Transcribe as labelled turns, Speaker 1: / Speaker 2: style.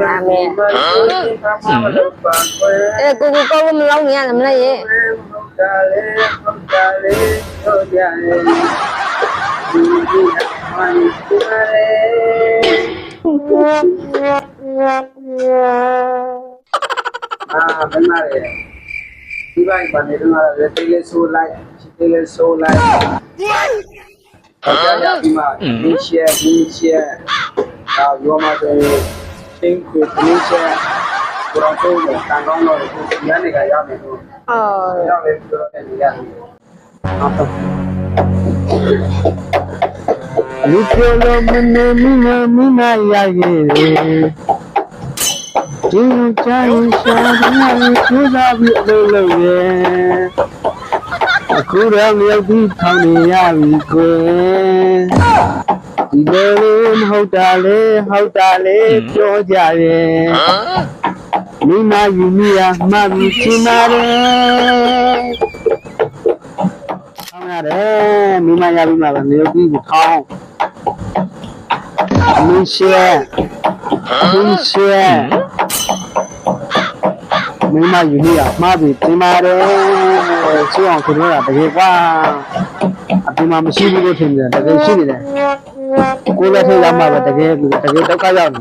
Speaker 1: နာမည်အဲကိုကိုကောမလောင်းနေရမလားရဲ့
Speaker 2: အာဘယ်မှာလဲဒီဘိုင်ကနေတော့လ ည်းတေးလေးဆိုးလိုက်တေးလေးဆိုးလိုက်ကြာကြာဒီမှာဒီရှက်ဒီရှက်အာရောမဆိုရင်ချင်းကိုဒီရှက်ဘရောတော့တန်ကောင်းတော့ဒီညနေကရမယ်လို့
Speaker 1: အော်
Speaker 2: ရောက်လေပြောတယ်နေရတယ်ဟုတ်တော့
Speaker 3: လူပြောလို့မနေမင်းမင်းမရရဲ့ဒီချမ်းရှာတဲ့ကျူသာပြီးအလုပ်လုပ်ရဲ့ အခုတော့မြေပြီးထောင်းနေရပြီကွယ်ဒီလိုလေးမဟုတ်တာလေဟုတ်တာလေပြောကြရဲ့မိမယူမိရမှတ်ပြီးချင်ပါတယ်ထောင်းရတယ်မိမရပြီးမှပဲမြေပြီးကိုထောင်းမင်းရှက်မင်းရှက် မိမယူမိရမှားပြီးတင်ပါတယ်ချူအောင်ခင်ဗျာတကယ်ကွာအပြင်မှာမရှိဘူးလို့ထင်တယ်တကယ်ရှိနေတယ်ကိုယ်လည်းထိတ်ရမှာပဲတကယ်တကယ်ဒုက္ခရောက်နေ